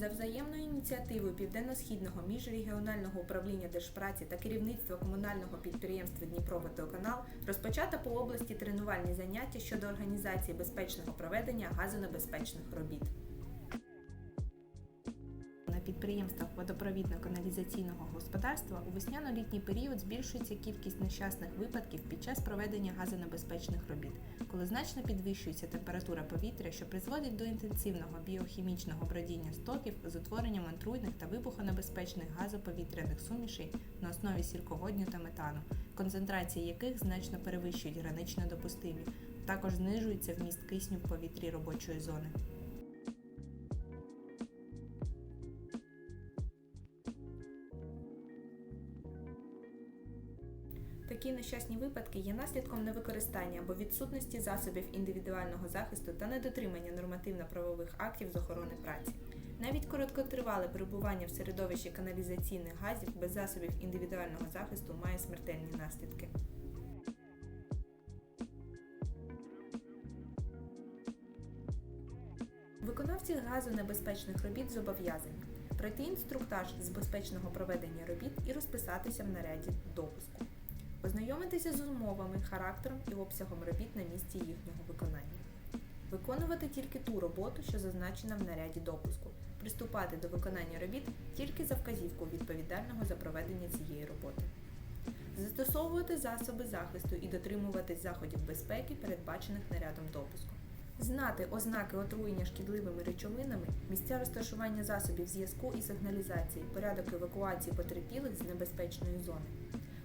За взаємною ініціативою Південно-Східного міжрегіонального управління держпраці та керівництва комунального підприємства Дніпроводоканал розпочато по області тренувальні заняття щодо організації безпечного проведення газонебезпечних робіт. Підприємствах водопровідно-каналізаційного господарства у весняно-літній період збільшується кількість нещасних випадків під час проведення газонебезпечних робіт, коли значно підвищується температура повітря, що призводить до інтенсивного біохімічного бродіння стоків з утворенням отруйних та вибухонебезпечних газоповітряних сумішей на основі сірководню та метану, концентрації яких значно перевищують гранично допустимі. Також знижується вміст кисню в повітрі робочої зони. Такі нещасні випадки є наслідком невикористання або відсутності засобів індивідуального захисту та недотримання нормативно-правових актів з охорони праці. Навіть короткотривале перебування в середовищі каналізаційних газів без засобів індивідуального захисту має смертельні наслідки. Виконавці газонебезпечних робіт зобов'язані пройти інструктаж з безпечного проведення робіт і розписатися в наряді допуску, ознайомитися з умовами, характером і обсягом робіт на місці їхнього виконання, виконувати тільки ту роботу, що зазначена в наряді допуску, приступати до виконання робіт тільки за вказівку відповідального за проведення цієї роботи. Застосовувати засоби захисту і дотримуватись заходів безпеки, передбачених нарядом допуску. Знати ознаки отруєння шкідливими речовинами, місця розташування засобів зв'язку і сигналізації, порядок евакуації потерпілих з небезпечної зони.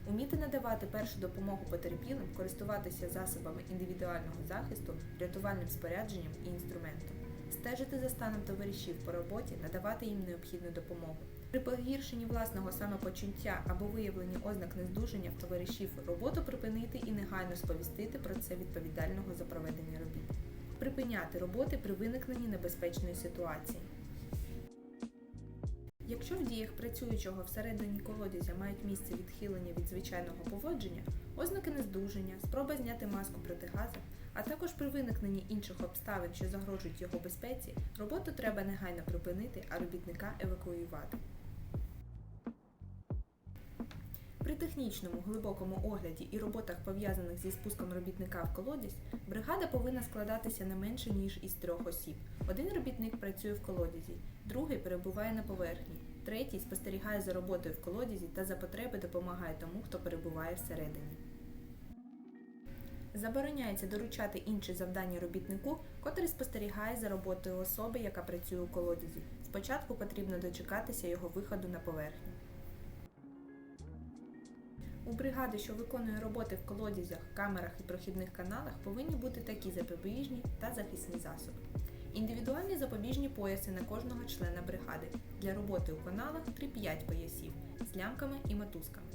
Уміти надавати першу допомогу потерпілим, користуватися засобами індивідуального захисту, рятувальним спорядженням і інструментом, стежити за станом товаришів по роботі, надавати їм необхідну допомогу. При погіршенні власного самопочуття або виявленні ознак нездужання в товаришів роботу припинити і негайно сповістити про це відповідального за проведення робіт припиняти роботи при виникненні небезпечної ситуації. Якщо в діях працюючого всередині колодязя мають місце відхилення від звичайного поводження, ознаки нездужання, спроба зняти маску проти газу, а також при виникненні інших обставин, що загрожують його безпеці, роботу треба негайно припинити, а робітника евакуювати. При технічному глибокому огляді і роботах, пов'язаних зі спуском робітника в колодязь, бригада повинна складатися не менше ніж із трьох осіб. Один робітник працює в колодязі, другий перебуває на поверхні, третій спостерігає за роботою в колодязі та за потреби допомагає тому, хто перебуває всередині. Забороняється доручати інші завдання робітнику, котрий спостерігає за роботою особи, яка працює у колодязі. Спочатку потрібно дочекатися його виходу на поверхню. У бригади, що виконує роботи в колодязях, камерах і прохідних каналах, повинні бути такі запобіжні та захисні засоби. Індивідуальні запобіжні пояси на кожного члена бригади. Для роботи у каналах 3-5 поясів з лямками і мотузками.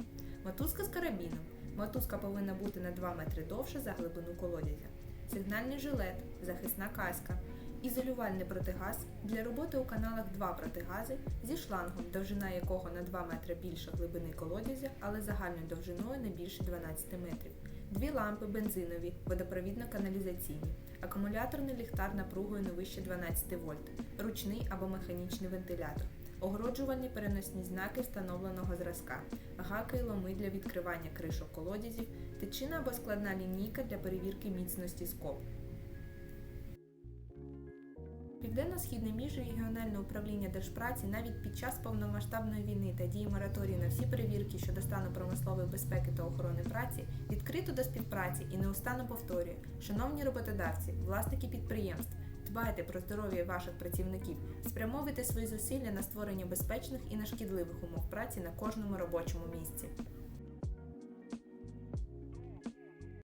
Мотузка з карабіном. Мотузка повинна бути на 2 метри довше за глибину колодязя. Сигнальний жилет, захисна каска, ізолювальний протигаз. Для роботи у каналах два протигази зі шлангом, довжина якого на 2 метри більше глибини колодязя, але загальною довжиною не більше 12 метрів. Дві лампи бензинові, водопровідно-каналізаційні, акумуляторний ліхтар напругою не вище 12 вольт, ручний або механічний вентилятор, огороджувальні переносні знаки встановленого зразка, гаки й ломи для відкривання кришок колодязів, тичина або складна лінійка для перевірки міцності скоб. Південно-східне міжрегіональне управління держпраці навіть під час повномасштабної війни та дії мораторію на всі перевірки щодо стану промислової безпеки та охорони праці відкрито до співпраці і неустанно повторює, шановні роботодавці, власники підприємств, дбайте про здоров'я ваших працівників, спрямовуйте свої зусилля на створення безпечних і нешкідливих умов праці на кожному робочому місці.